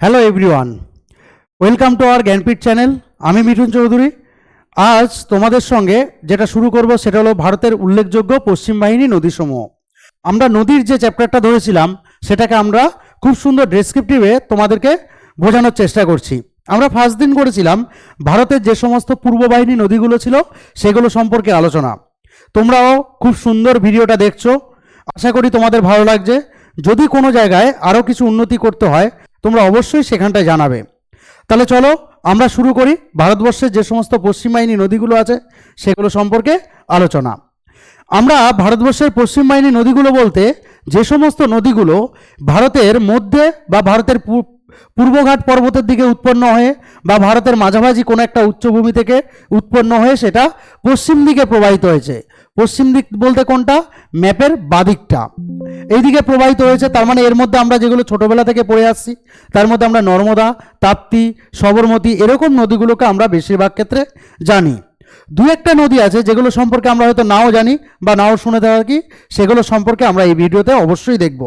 Hello everyone welcome to our Gyanpeeth channel আমি মিঠুন চৌধুরী। আজ তোমাদের সঙ্গে যেটা শুরু করব সেটা হলো ভারতের উল্লেখযোগ্য পশ্চিম বাহিনী নদীসমূহ। আমরা নদীর যে চ্যাপ্টারটা ধরেছিলাম, সেটাকে আমরা খুব সুন্দর ডেসক্রিপটিভে তোমাদেরকে বোঝানোর চেষ্টা করছি। আমরা ফার্স্ট দিন করেছিলাম ভারতের যে সমস্ত পূর্ব বাহিনী নদীগুলো ছিল, সেগুলো সম্পর্কে আলোচনা। তোমরাও খুব সুন্দর ভিডিওটা দেখছ। আশা করি তোমাদের ভালো লাগছে। যদি কোনো জায়গায় আরও কিছু উন্নতি করতে হয় তোমরা অবশ্যই সেখানটায় জানাবে। তাহলে চলো, আমরা শুরু করি। ভারতবর্ষের যে সমস্ত পশ্চিম বাহিনী নদীগুলো আছে, সেগুলো সম্পর্কে আলোচনা। আমরা ভারতবর্ষের পশ্চিম বাহিনী নদীগুলো বলতে, যে সমস্ত নদীগুলো ভারতের মধ্যে বা ভারতের পূর্বঘাট পর্বতের দিকে উৎপন্ন হয়ে বা ভারতের মাঝামাঝি কোনো একটা উচ্চভূমি থেকে উৎপন্ন হয়ে সেটা পশ্চিম দিকে প্রবাহিত হয়েছে। পশ্চিম দিক বলতে কোনটা? ম্যাপের বাদিকটা। এইদিকে প্রবাহিত হয়েছে, তার মানে এর মধ্যে আমরা যেগুলো ছোটবেলা থেকে পড়ে আসছি, তার মধ্যে আমরা নর্মদা, তাপ্তি, সবরমতী এরকম নদীগুলোকে আমরা বেশিরভাগ ক্ষেত্রে জানি। দু একটা নদী আছে যেগুলো সম্পর্কে আমরা হয়তো নাও জানি বা নাও শুনে থাকি, সেগুলো সম্পর্কে আমরা এই ভিডিওতে অবশ্যই দেখব।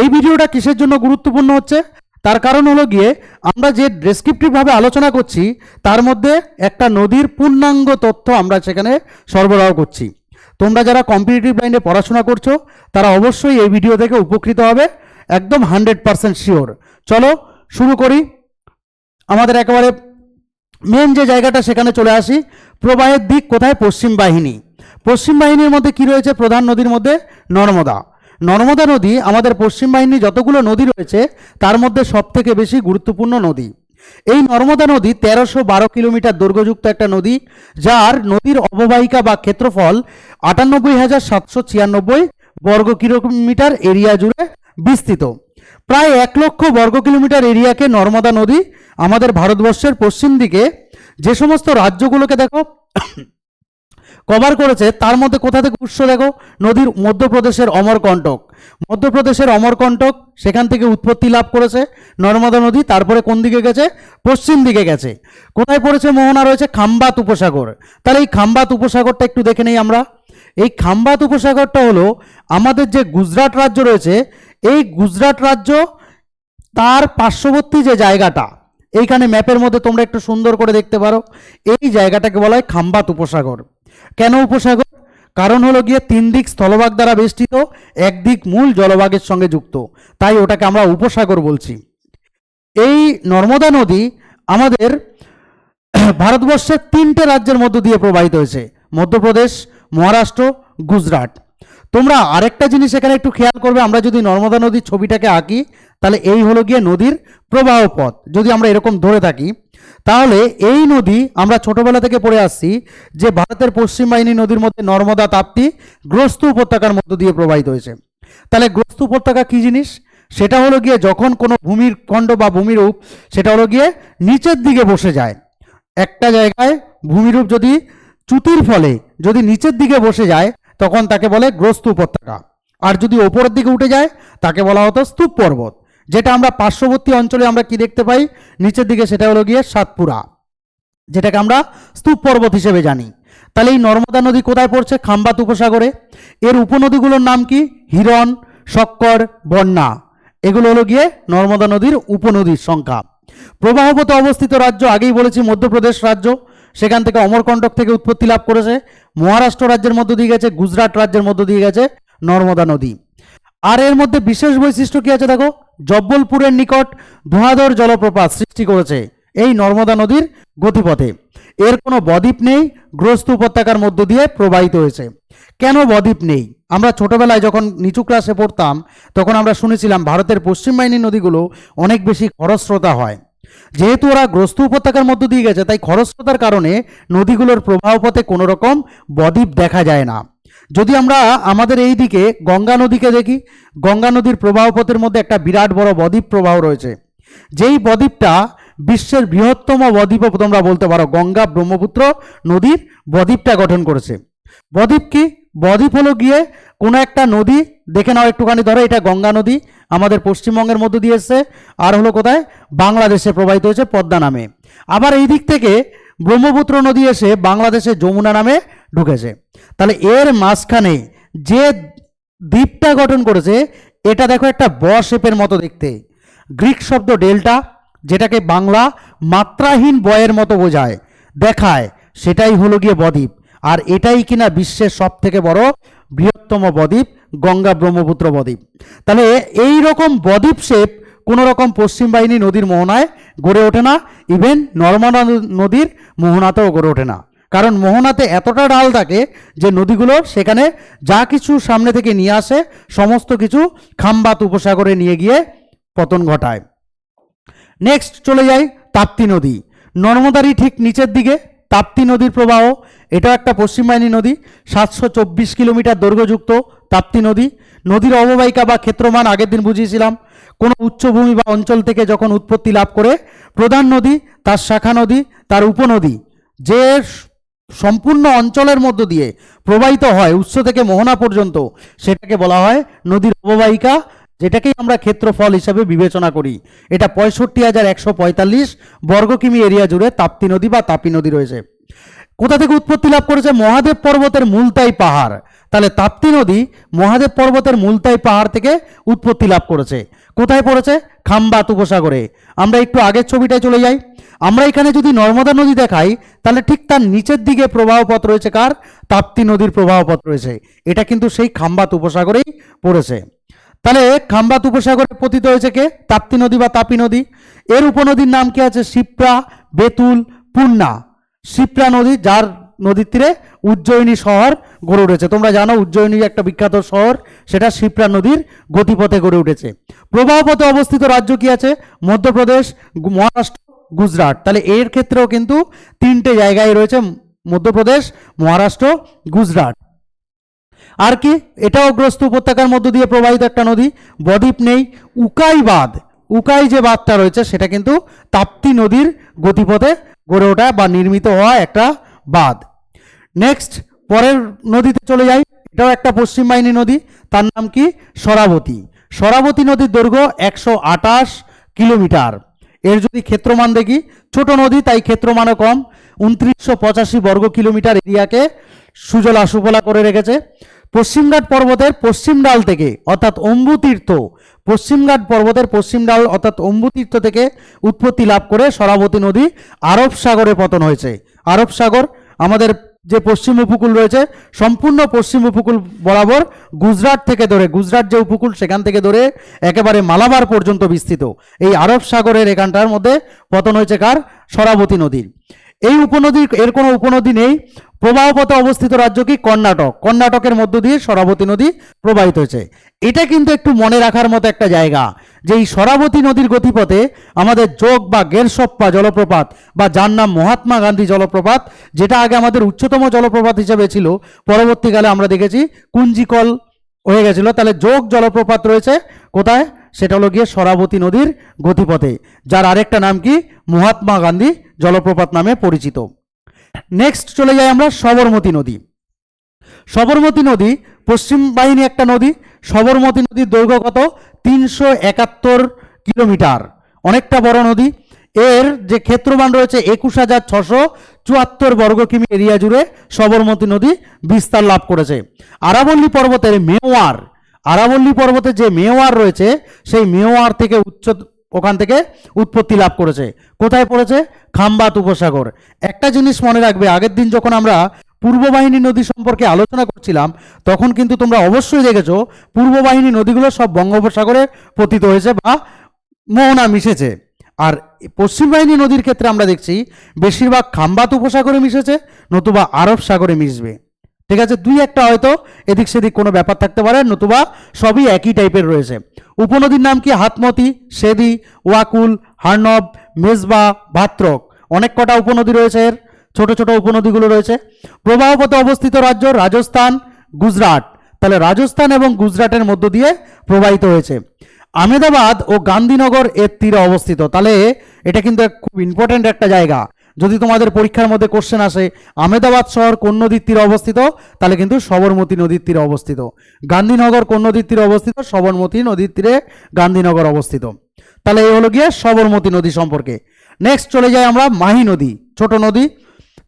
এই ভিডিওটা কিসের জন্য গুরুত্বপূর্ণ হচ্ছে? তার কারণ হলো গিয়ে, আমরা যে ডেসক্রিপটিভভাবে আলোচনা করছি, তার মধ্যে একটা নদীর পূর্ণাঙ্গ তথ্য আমরা সেখানে সরবরাহ করছি। তোমরা যারা কম্পিটিটিভ লাইনে পড়াশোনা করছ, তারা অবশ্যই এই ভিডিও থেকে উপকৃত হবে, একদম হান্ড্রেড পারসেন্ট শিওর চলো, শুরু করি। আমাদের একেবারে মেন যে জায়গাটা, সেখানে চলে আসি। প্রবাহের দিক কোথায়? পশ্চিম বাহিনী। পশ্চিম বাহিনীর মধ্যে কি রয়েছে? প্রধান নদীর মধ্যে নর্মদা। নর্মদা নদী আমাদের পশ্চিম বাহিনী যতগুলো নদী রয়েছে, তার মধ্যে সবথেকে বেশি গুরুত্বপূর্ণ নদী। এই নর্মদা নদী তেরোশো বারো কিলোমিটার দৈর্ঘ্যযুক্ত একটা নদী, যার নদীর অববাহিকা বা ক্ষেত্রফল আটানব্বই হাজার সাতশো ছিয়ানব্বই বর্গ কিলোমিটার এরিয়া জুড়ে বিস্তৃত। প্রায় এক লক্ষ বর্গ কিলোমিটার এরিয়াকে নর্মদা নদী আমাদের ভারতবর্ষের পশ্চিম দিকে যে সমস্ত রাজ্যগুলোকে দেখো কভার করেছে, তার মধ্যে কোথা থেকে উৎস দেখো? নদীর মধ্যপ্রদেশের অমরকণ্টক মধ্যপ্রদেশের অমরকণ্টক সেখান থেকে উৎপত্তি লাভ করেছে নর্মদা নদী, তারপরে কোন দিকে গেছে? পশ্চিম দিকে গেছে। কোথায় পড়েছে মোহনা? রয়েছে খাম্বাত উপসাগর। তাহলে এই খাম্বাত উপসাগরটা একটু দেখে নেই আমরা। এই খাম্বাত উপসাগরটা হলো আমাদের যে গুজরাট রাজ্য রয়েছে, এই গুজরাট রাজ্য তার পার্শ্ববর্তী যে জায়গাটা, এইখানে ম্যাপের মধ্যে তোমরা একটু সুন্দর করে দেখতে পারো। এই জায়গাটাকে বলা হয় খাম্বাত উপসাগর। কেন উপসাগর? কারণ হলো গিয়ে তিন দিক স্থলভাগ দ্বারা বেষ্টিত একদিক মূল জলভাগের সঙ্গে যুক্ত। তাই ওটাকে আমরা উপসাগর বলছি। এই নর্মদা নদী আমাদের ভারতবর্ষের তিনটে রাজ্যের মধ্য দিয়ে প্রবাহিত হয়েছে। মধ্যপ্রদেশ, মহারাষ্ট্র, গুজরাট। তোমরা আরেকটা জিনিস এখানে একটু খেয়াল করবে, আমরা যদি নর্মদা নদীর ছবিটাকে আঁকি তাহলে এই হলো গিয়ে নদীর প্রবাহ পথ। যদি আমরা এরকম ধরে থাকি, তাহলে এই নদী আমরা ছোটবেলা থেকে পড়ে আসছি যে ভারতের পশ্চিম বাহিনী নদীর মধ্যে নর্মদা তাপ্তি গ্রস্ত উপত্যকার মধ্য দিয়ে প্রবাহিত হয়েছে। তাহলে গ্রস্ত উপত্যকা কী জিনিস? সেটা হলো গিয়ে যখন কোনো ভূমির খণ্ড বা ভূমিরূপ সেটা হলো গিয়ে নিচের দিকে বসে যায়। একটা জায়গায় ভূমিরূপ যদি চ্যুতির ফলে যদি নিচের দিকে বসে যায়, তখন তাকে বলে গ্রস্ত উপত্যকা। আর যদি ওপরের দিকে উঠে যায়, তাকে বলা হতো স্তূপ পর্বত। যেটা আমরা পার্শ্ববর্তী অঞ্চলে আমরা কি দেখতে পাই? নিচের দিকে সেটা হলো গিয়ে সাতপুরা, যেটাকে আমরা স্তূপ পর্বত হিসেবে জানি। তাহলে এই নর্মদা নদী কোথায় পড়ছে? খাম্বাত উপসাগরে। এর উপনদীগুলোর নাম কি? হিরণ, শক্কর, বন্যা। এগুলো হলো গিয়ে নর্মদা নদীর উপনদীর সংখ্যা। প্রবাহপথে অবস্থিত রাজ্য, আগেই বলেছি মধ্যপ্রদেশ রাজ্য। সেখান থেকে অমরকণ্টক থেকে উৎপত্তি লাভ করেছে। মহারাষ্ট্র রাজ্যের মধ্য দিয়ে গেছে, গুজরাট রাজ্যের মধ্য দিয়ে গেছে নর্মদা নদী। আর এর মধ্যে বিশেষ বৈশিষ্ট্য কি আছে দেখো? জব্বলপুরের নিকট ধোঁয়াধর জলপ্রপাত সৃষ্টি করেছে এই নর্মদা নদীর গতিপথে। এর কোনো বদ্বীপ নেই, গ্রস্ত উপত্যকার মধ্য দিয়ে প্রবাহিত হয়েছে। কেন বদ্বীপ নেই? আমরা ছোটবেলায় যখন নিচু ক্লাসে পড়তাম, তখন আমরা শুনেছিলাম ভারতের পশ্চিম বাহিনীর নদীগুলো অনেক বেশি খরস্রোতা হয়। যেহেতু ওরা গ্রস্ত উপত্যকার মধ্য দিয়ে গেছে, তাই খরস্রোতার কারণে নদীগুলোর প্রবাহ পথে কোনো রকম বদ্বীপ দেখা যায় না। যদি আমরা আমাদের এই দিকে গঙ্গা নদীকে দেখি, গঙ্গা নদীর প্রবাহ পথের মধ্যে একটা বিরাট বড় বদ্বীপ প্রবাহ রয়েছে। যেই বদ্বীপটা বিশ্বের বৃহত্তম বদ্বীপও তোমরা বলতে পারো, গঙ্গা ব্রহ্মপুত্র নদীর বদ্বীপটা গঠন করেছে। বদ্বীপ কি? বদ্বীপ হলো গিয়ে কোনো একটা নদী, দেখে নাও একটুখানি ধরো, এটা গঙ্গা নদী, আমাদের পশ্চিমবঙ্গের মধ্য দিয়ে এসছে, আর হলো কোথায়? বাংলাদেশে প্রবাহিত হয়েছে পদ্মা নামে। আবার এই দিক থেকে ব্রহ্মপুত্র নদী এসে বাংলাদেশে যমুনা নামে ঢুকেছে তাহলে এর মাঝখানে যে দ্বীপটা গঠন করেছে, এটা দেখো একটা ব শেপের মতো দেখতে। গ্রিক শব্দ ডেল্টা, যেটাকে বাংলা মাত্রাহীন বয়ের মতো বোঝায়, দেখায়, সেটাই হলো গিয়ে বদ্বীপ। আর এটাই কিনা বিশ্বের সব থেকে বড় বৃহত্তম বদ্বীপ, গঙ্গা ব্রহ্মপুত্র বদ্বীপ। তাহলে এই রকম বদ্বীপ শেপ কোনো রকম পশ্চিম বাহিনী নদীর মোহনায় গড়ে ওঠে না ইভেন নর্মদা নদীর মোহনাতেও গড়ে ওঠে না। কারণ মোহনাতে এতটা ডাল থাকে যে নদীগুলো সেখানে যা কিছু সামনে থেকে নিয়ে আসে, সমস্ত কিছু খাম্বাত উপসাগরে নিয়ে গিয়ে পতন ঘটায়। নেক্সট চলে যাই তাপ্তি নদী। নর্মদারই ঠিক নিচের দিকে, তাপ্তি নদীর প্রবাহ। এটা একটা পশ্চিম বাহিনী নদী, সাতশো চব্বিশ কিলোমিটার দৈর্ঘ্যযুক্ত তাপ্তি নদী। নদীর অববাহিকা বা ক্ষেত্রমান আগের দিন বুঝিয়েছিলাম। কোনো উচ্চভূমি বা অঞ্চল থেকে যখন উৎপত্তি লাভ করে, প্রধান নদী, তার শাখা নদী, তার উপনদী, যে সম্পূর্ণ অঞ্চলের মধ্য দিয়ে প্রবাহিত হয়, উৎস থেকে মোহনা পর্যন্ত। সেটাকে বলা হয় নদীর অববাহিকা, যেটাকেই আমরা ক্ষেত্রফল হিসাবে বিবেচনা করি। এটা পঁয়ষট্টি হাজার একশো পঁয়তাল্লিশ বর্গ কিমি এরিয়া জুড়ে তাপ্তি নদী বা তাপি নদী রয়েছে। কোথা থেকে উৎপত্তি লাভ করেছে? মহাদেব পর্বতের মুলতাই পাহাড়। তাহলে তাপ্তি নদী মহাদেব পর্বতের মুলতাই পাহাড় থেকে উৎপত্তি লাভ করেছে। কোথায় পড়েছে? খাম্বাত উপসাগরে আমরা একটু আগের ছবিটায় চলে যাই। আমরা এখানে যদি নর্মদা নদী দেখাই, তাহলে ঠিক তার নিচের দিকে প্রবাহপথ রয়েছে কার? তাপ্তি নদীর প্রবাহপথ রয়েছে। এটা কিন্তু সেই খাম্বাত উপসাগরেই পড়েছে। তাহলে খাম্বাত উপসাগরে পতিত হয়েছে কে? তাপ্তি নদী বা তাপি নদী। এর উপনদীর নাম কি আছে? শিপ্রা, বেতুল পূর্ণা শিপ্রা নদী, যার নদীর তীরে উজ্জয়িনী শহর গড়ে উঠেছে। তোমরা জানো উজ্জয়িনী একটা বিখ্যাত শহর, সেটা শিপ্রা নদীর গতিপথে গড়ে উঠেছে। প্রবাহপথে অবস্থিত রাজ্য কি আছে? মধ্যপ্রদেশ, মহারাষ্ট্র গুজরাট। তাহলে এর ক্ষেত্রেও কিন্তু তিনটে জায়গায় রয়েছে মধ্যপ্রদেশ, মহারাষ্ট্র, গুজরাট। আর কি? এটাও গ্রস্ত উপত্যকার মধ্য দিয়ে প্রবাহিত একটা নদী, বদ্বীপ নেই। উকাই বাঁধ। উকাই যে বাঁধটা রয়েছে, সেটা কিন্তু তাপ্তি নদীর গতিপথে গড়ে ওঠা বা নির্মিত হওয়া একটা বাঁধ। নেক্সট পরের নদীতে চলে যাই। এটাও একটা পশ্চিম বাহিনী নদী। তার নাম কি? সরাবতী। সরাবতী নদীর দৈর্ঘ্য একশো আটাশ কিলোমিটার। এর যদি ক্ষেত্রমান দেখি, ছোট নদী, তাই ক্ষেত্রমানও কম। উনত্রিশশো পঁচাশি বর্গ কিলোমিটার এরিয়াকে সুজলা সুফলা করে রেখেছে। পশ্চিমঘাট পর্বতের পশ্চিম ডাল থেকে, অর্থাৎ অম্বুতীর্থ, পশ্চিমঘাট পর্বতের পশ্চিম ডাল, অর্থাৎ অম্বুতীর্থ থেকে উৎপত্তি লাভ করে সরাবতী নদী আরব সাগরে পতন হয়েছে। আরব সাগর আমাদের যে পশ্চিম উপকূল রয়েছে, সম্পূর্ণ পশ্চিম উপকূল বরাবর গুজরাট থেকে ধরে, গুজরাট যে উপকূল সেখান থেকে ধরে একেবারে মালাবার পর্যন্ত বিস্তৃত। এই আরব সাগরের এখানটার মধ্যে পতন হয়েছে কার? সরাবতী নদীর এই উপনদীর এর কোনো উপনদী নেই। প্রবাহপথে অবস্থিত রাজ্য কি? কর্ণাটক। কর্ণাটকের মধ্য দিয়ে সরাবতী নদী প্রবাহিত হয়েছে। এটা কিন্তু একটু মনে রাখার মতো একটা জায়গা। যে এই সরাবতী নদীর গতিপথে আমাদের যোগ বা গেরসপ্পা জলপ্রপাত বা যার নাম মহাত্মা গান্ধী জলপ্রপাত, যেটা আগে আমাদের উচ্চতম জলপ্রপাত হিসেবে ছিল, পরবর্তীকালে আমরা দেখেছি কুঞ্জিকল হয়ে গেছিল। তাহলে যোগ জলপ্রপাত রয়েছে কোথায়? সেটা হলো গিয়ে সরাবতী নদীর গতিপথে, যার আরেকটা নাম কি? মহাত্মা গান্ধী জলপ্রপাত নামে পরিচিত। নেক্সট চলে যাই আমরা সবরমতী নদী। সবরমতী নদী পশ্চিম বাহিনী একটা নদী সবরমতী নদীর দৈর্ঘ্য কত? তিনশো একাত্তর কিলোমিটার। অনেকটা বড় নদী। এর যে ক্ষেত্রমান রয়েছে একুশ হাজার ছশো চুয়াত্তর বর্গ কিমি এরিয়া জুড়ে সবরমতী নদী বিস্তার লাভ করেছে। আরাবল্লী পর্বতের মেওয়ার, আরাবল্লী পর্বতে যে মেওয়ার রয়েছে, সেই মেওয়ার থেকে উচ্চ, ওখান থেকে উৎপত্তি লাভ করেছে। কোথায় পড়েছে? খাম্বাত উপসাগর। একটা জিনিস মনে রাখবে, আগের দিন যখন আমরা পূর্ব বাহিনী নদী সম্পর্কে আলোচনা করছিলাম, তখন কিন্তু তোমরা অবশ্যই দেখেছ পূর্ব বাহিনী নদীগুলো সব বঙ্গোপসাগরে পতিত হয়েছে বা মোহনা মিশেছে। আর পশ্চিম বাহিনী নদীর ক্ষেত্রে আমরা দেখছি, বেশিরভাগ খাম্বাত উপসাগরে মিশেছে, নতুবা আরব সাগরে মিশবে। ঠিক আছে, দুই একটা হয়তো এদিক সেদিক কোনো ব্যাপার থাকতে পারে, নতুবা সবই একই টাইপের রয়েছে। উপনদীর নাম কি? হাতমতি, সেদি, ওয়াকুল, হার্নব, মেজবা, ভাত্রক। অনেক কটা উপনদী রয়েছে এর। ছোট ছোট উপনদীগুলো রয়েছে। প্রবাহপথে অবস্থিত রাজ্য রাজস্থান, গুজরাট। তাহলে রাজস্থান এবং গুজরাটের মধ্য দিয়ে প্রবাহিত হয়েছে। আমেদাবাদ ও গান্ধীনগর এর তীরে অবস্থিত। তাহলে এটা কিন্তু খুব ইম্পর্ট্যান্ট একটা জায়গা। যদি তোমাদের পরীক্ষার মধ্যে কোশ্চেন আসে আমেদাবাদ শহর কোন নদীর তীরে অবস্থিত? তাহলে কিন্তু সবরমতী নদীর তীরে অবস্থিত। গান্ধীনগর কোন নদীর তীরে অবস্থিত? সবরমতী নদীর তীরে গান্ধীনগর অবস্থিত। তাহলে এই হলো গিয়ে সবরমতী নদী সম্পর্কে। নেক্সট চলে যাই আমরা মাহি নদী, ছোট নদী।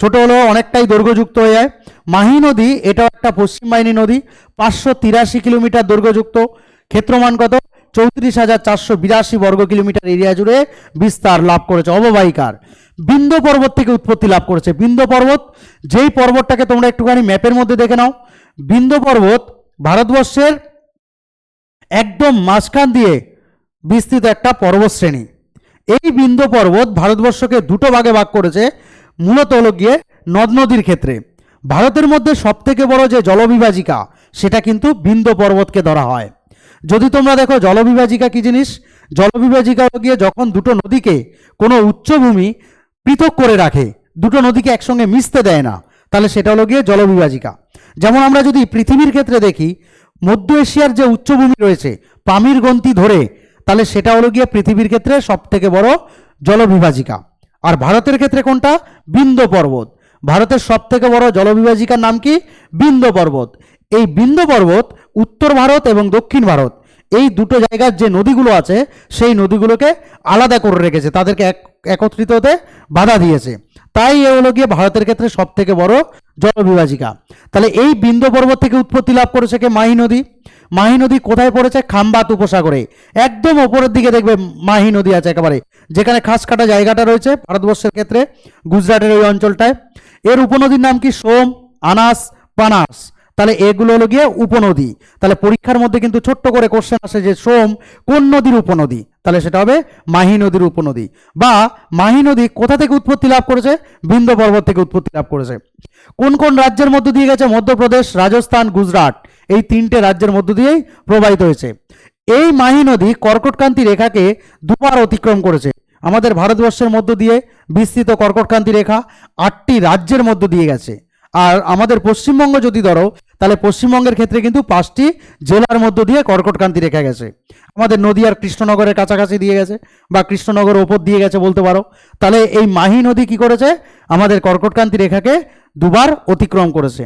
ছোট হলেও অনেকটাই দৈর্ঘ্যযুক্ত হয়ে যায়। মাহি নদী, এটাও একটা পশ্চিম বাহিনী নদী, পাঁচশো তিরাশি কিলোমিটার দৈর্ঘ্যযুক্ত ক্ষেত্রমান কত? চৌত্রিশ হাজার চারশো বিরাশি বর্গ কিলোমিটার এরিয়া জুড়ে বিস্তার লাভ করেছে অববাহিকার। বিন্ধ্য পর্বত থেকে উৎপত্তি লাভ করেছে। বিন্ধ্য পর্বত, যেই পর্বতটাকে তোমরা একটুখানি ম্যাপের মধ্যে দেখে নাও। বিন্ধ্য পর্বত ভারতবর্ষের একদম মাঝখান দিয়ে বিস্তৃত একটা পর্বতশ্রেণী। এই বিন্ধ্য পর্বত ভারতবর্ষকে দুটো ভাগে ভাগ করেছে। মূলত হলো গিয়ে নদ নদীর ক্ষেত্রে। ভারতের মধ্যে সবথেকে বড় যে জলবিভাজিকা, সেটা কিন্তু বিন্ধ্য পর্বতকে ধরা হয়। যদি তোমরা দেখো জলবিভাজিকা কি জিনিস? জলবিভাজিকা হলো গিয়ে যখন দুটো নদীকে কোনো উচ্চভূমি পৃথক করে রাখে, দুটো নদীকে একসঙ্গে মিশতে দেয় না, তাহলে সেটা হলো গিয়ে জলবিভাজিকা। যেমন আমরা যদি পৃথিবীর ক্ষেত্রে দেখি, মধ্য এশিয়ার যে উচ্চভূমি রয়েছে, পামির গন্তি ধরে, তাহলে সেটা হলো গিয়ে পৃথিবীর ক্ষেত্রে সব থেকে বড় জলবিভাজিকা। আর ভারতের ক্ষেত্রে কোনটা? বিন্দ পর্বত। ভারতের সব থেকে বড় জলবিভাজিকার নাম কি? বিন্দ পর্বত। এই বিন্দ পর্বত উত্তর ভারত এবং দক্ষিণ ভারত, এই দুটো জায়গার যে নদীগুলো আছে, সেই নদীগুলোকে আলাদা করে রেখেছে। তাদেরকে এক একত্রিত হতে বাধা দিয়েছে। তাই এ হলো গিয়ে ভারতের ক্ষেত্রে সব থেকে বড় জলবিভাজিকা। তাহলে এই বিন্দ পর্বত থেকে উৎপত্তি লাভ করেছে কে? মাহি নদী। মাহি নদী কোথায় পড়েছে? খাম্বাত উপসাগরে। একদম ওপরের দিকে দেখবে মাহি নদী আছে একেবারে। যেখানে খাস কাটা জায়গাটা রয়েছে ভারতবর্ষের ক্ষেত্রে, গুজরাটের ওই অঞ্চলটায়। এর উপনদীর নাম কি? সোম, আনাস পানাস তাহলে এগুলো হলো গিয়ে উপনদী। তাহলে পরীক্ষার মধ্যে কিন্তু ছোট্ট করে কোশ্চেন আসে যে সোম কোন নদীর উপনদী? তাহলে সেটা হবে মাহি নদীর উপনদী বা মাহি নদী কোথা থেকে উৎপত্তি লাভ করেছে? বিন্দ পর্বত থেকে উৎপত্তি লাভ করেছে। কোন কোন রাজ্যের মধ্য দিয়ে গেছে? মধ্যপ্রদেশ, রাজস্থান, গুজরাট। এই তিনটে রাজ্যের মধ্য দিয়েই প্রবাহিত হয়েছে। এই মাহি নদী কর্কটকান্তি রেখাকে দুবার অতিক্রম করেছে। আমাদের ভারতবর্ষের মধ্য দিয়ে বিস্তৃত কর্কটকান্তি রেখা আটটি রাজ্যের মধ্য দিয়ে গেছে। আর আমাদের পশ্চিমবঙ্গ যদি ধরো তাহলে পশ্চিমবঙ্গের ক্ষেত্রে কিন্তু পাঁচটি জেলার মধ্য দিয়ে কর্কটকান্তি রেখা গেছে। আমাদের নদীয়ার কৃষ্ণনগরের কাছাকাছি দিয়ে গেছে বা কৃষ্ণনগর ওপর দিয়ে গেছে বলতে পারো। তাহলে এই মাহি নদী কি করেছে? আমাদের কর্কটকান্তি রেখাকে দুবার অতিক্রম করেছে।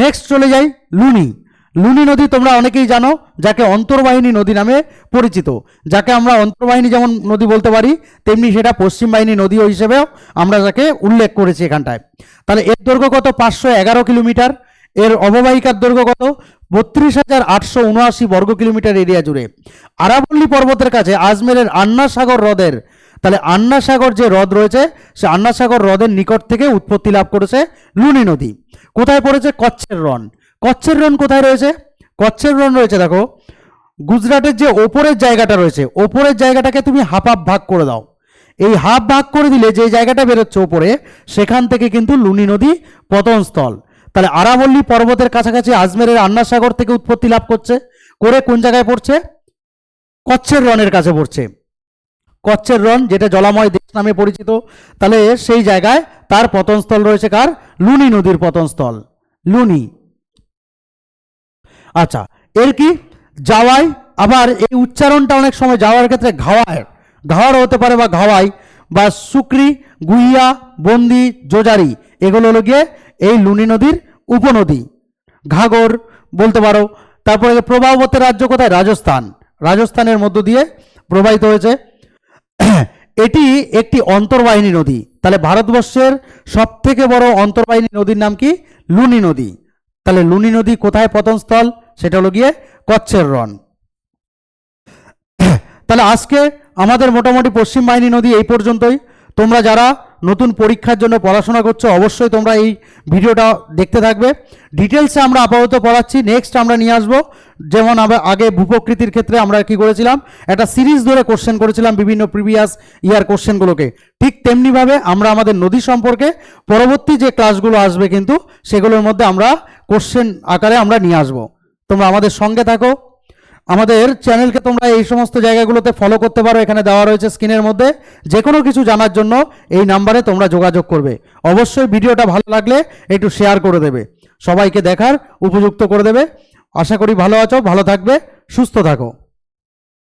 নেক্সট চলে যাই লুনি। লুনি নদী তোমরা অনেকেই জানো, যাকে অন্তর্বাহিনী নদী নামে পরিচিত। যাকে আমরা অন্তর্বাহিনী যেমন নদী বলতে পারি, তেমনি সেটা পশ্চিম বাহিনী নদী হিসেবেও আমরা যাকে উল্লেখ করেছি এখানটায়। তাহলে এর দৈর্ঘ্য কত? পাঁচশো এগারো কিলোমিটার। এর অববাহিকার দৈর্ঘ্য কত? বত্রিশ হাজার আটশো উনআশি বর্গ কিলোমিটার এরিয়া জুড়ে। আরাবল্লী পর্বতের কাছে আজমেরের আন্না সাগর হ্রদের, তাহলে আন্না সাগর যে হ্রদ রয়েছে, সে আন্না সাগর হ্রদের নিকট থেকে উৎপত্তি লাভ করেছে লুনি নদী। কোথায় পড়েছে? কচ্ছের রন কচ্ছের রন কোথায় রয়েছে? কচ্ছের রন রয়েছে, দেখো, গুজরাটের যে ওপরের জায়গাটা রয়েছে, ওপরের জায়গাটাকে তুমি হাফ ভাগ করে দাও। এই হাফ ভাগ করে দিলে যে জায়গাটা বেরোচ্ছে ওপরে, সেখান থেকে কিন্তু লুনি নদী পতনস্থল। তাহলে আরাবল্লী পর্বতের কাছাকাছি আজমেরের আন্না সাগর থেকে উৎপত্তি লাভ করছে। করে কোন জায়গায় পড়ছে? কচ্ছের রনের কাছে পড়ছে। কচ্ছের রন যেটা জলাময় দেশ নামে পরিচিত, তাহলে সেই জায়গায় তার পতনস্থল রয়েছে কার? লুনি নদীর পতনস্থল। লুনি। আচ্ছা এর কি? যাওয়াই, আবার এই উচ্চারণটা অনেক সময় যাওয়ার ক্ষেত্রে ঘাওয়ায় ঘাওয়ার হতে পারে বা ঘাওয়াই, বা সুক্রি গুইয়া বন্দি, জোজারি, এগুলো হলো গিয়ে এই লুনি নদীর উপনদী। ঘাগর বলতে পারো, তারপরে প্রবাহবর্তী রাজ্য কোথায়? রাজস্থান। রাজস্থানের মধ্য দিয়ে প্রবাহিত হয়েছে। এটি একটি অন্তর্বাহিনী নদী। তাহলে ভারতবর্ষের সব থেকে বড় অন্তর্বাহিনী নদীর নাম কি? লুনি নদী। তাহলে লুনি নদী কোথায় পতনস্থল সেটা হলো গিয়ে কচ্ছের রন তাহলে আজকে আমাদের মোটামুটি পশ্চিম বাহিনী নদী এই পর্যন্তই। তোমরা যারা নতুন পরীক্ষার জন্য পড়াশোনা করছ, অবশ্যই তোমরা এই ভিডিওটা দেখতে থাকবে। ডিটেলসে আমরা আপাতত পড়াচ্ছি। নেক্সট আমরা নিয়ে আসব। যেমন আগে ভূপ্রকৃতির ক্ষেত্রে আমরা কি করেছিলাম? একটা সিরিজ ধরে কোশ্চেন করেছিলাম বিভিন্ন প্রিভিয়াস ইয়ার কোশ্চেনগুলোকে ঠিক তেমনিভাবে আমরা আমাদের নদী সম্পর্কে পরবর্তী যে ক্লাসগুলো আসবে কিন্তু সেগুলোর মধ্যে আমরা কোশ্চেন আকারে আমরা নিয়ে আসব। তোমরা আমাদের সঙ্গে থাকো। আমাদের চ্যানেলকে তোমরা এই সমস্ত জায়গাগুলোতে ফলো করতে পারো। এখানে দেওয়া রয়েছে স্ক্রিনের মধ্যে। যে কোনো কিছু জানার জন্য এই নাম্বারে তোমরা যোগাযোগ করবে। অবশ্যই ভিডিওটা ভালো লাগলে একটু শেয়ার করে দেবে। সবাইকে দেখার, উপযুক্ত করে দেবে। আশা করি ভালো আছো, ভালো থাকবে, সুস্থ থাকো।